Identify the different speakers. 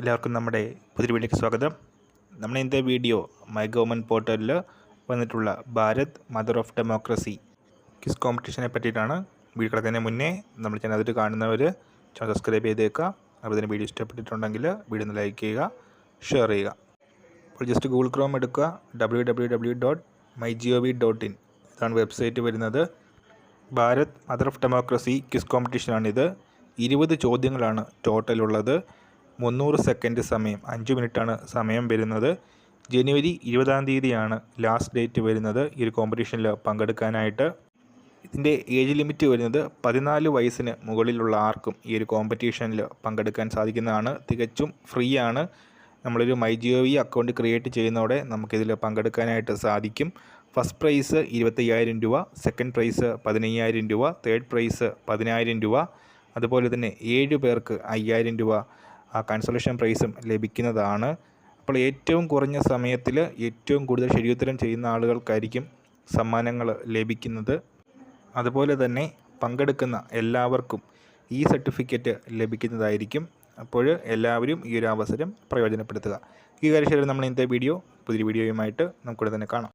Speaker 1: എല്ലാവർക്കും നമ്മുടെ പുതിയ വീഡിയോയ്ക്ക് സ്വാഗതം. നമ്മുടെ ഇന്നത്തെ വീഡിയോ മൈ ഗവൺമെന്റ് പോർട്ടലിൽ വന്നിട്ടുള്ള Bharat mother of democracy quiz കോമ്പറ്റീഷനെ പറ്റിയിട്ടാണ് വീഡിയോ കിടക്കുന്നതിന് മുന്നേ നമ്മൾ ചാനൽ കാണുന്നവർ ചാനൽ സബ്സ്ക്രൈബ് ചെയ്തേക്കുക അപ്പോൾ ഇതിന് വീഡിയോ ഇഷ്ടപ്പെട്ടിട്ടുണ്ടെങ്കിൽ വീഡിയോ ഒന്ന് ലൈക്ക് ചെയ്യുക ഷെയർ ചെയ്യുക. അപ്പോൾ ജസ്റ്റ് ഗൂഗിൾ ക്രോം എടുക്കുക W W W dot my G O V dot in ഇതാണ് വെബ്സൈറ്റ് വരുന്നത്. Bharat mother of democracy quiz കോമ്പറ്റീഷനാണിത് ഇരുപത് ചോദ്യങ്ങളാണ് ടോട്ടൽ ഉള്ളത്. മുന്നൂറ് സെക്കൻഡ് സമയം അഞ്ച് മിനിറ്റാണ് സമയം വരുന്നത്. ജനുവരി ഇരുപതാം തീയതിയാണ് ലാസ്റ്റ് ഡേറ്റ് വരുന്നത് ഈ ഒരു കോമ്പറ്റീഷനിൽ പങ്കെടുക്കാനായിട്ട്. ഇതിന്റെ ഏജ് ലിമിറ്റ് വരുന്നത് പതിനാല് വയസ്സിന് മുകളിലുള്ള ആർക്കും ഈ ഒരു കോമ്പറ്റീഷനിൽ പങ്കെടുക്കാൻ സാധിക്കുന്നതാണ്. തികച്ചും ഫ്രീ ആണ്. നമ്മളൊരു my G O V account create ചെയ്യുന്നതോടെ നമുക്കിതിൽ പങ്കെടുക്കാനായിട്ട് സാധിക്കും. ഫസ്റ്റ് പ്രൈസ് ഇരുപത്തയ്യായിരം രൂപ സെക്കൻഡ് പ്രൈസ് പതിനയ്യായിരം രൂപ തേർഡ് പ്രൈസ് പതിനായിരം രൂപ അതുപോലെ തന്നെ ഏഴ് പേർക്ക് അയ്യായിരം രൂപ ആ കൺസൾട്ടേഷൻ പ്രൈസും ലഭിക്കുന്നതാണ്. അപ്പോൾ ഏറ്റവും കുറഞ്ഞ സമയത്തിൽ ഏറ്റവും കൂടുതൽ ശരിയുത്തരം ചെയ്യുന്ന ആളുകൾക്കായിരിക്കും സമ്മാനങ്ങൾ ലഭിക്കുന്നത്. അതുപോലെ തന്നെ പങ്കെടുക്കുന്ന എല്ലാവർക്കും ഈ സർട്ടിഫിക്കറ്റ് ലഭിക്കുന്നതായിരിക്കും. അപ്പോൾ എല്ലാവരും ഈ ഒരു അവസരം പ്രയോജനപ്പെടുത്തുക. ഈ കാര്യം നമ്മൾ ഇന്നത്തെ വീഡിയോ പുതിയ വീഡിയോയുമായിട്ട് നമുക്കിവിടെ തന്നെ കാണാം.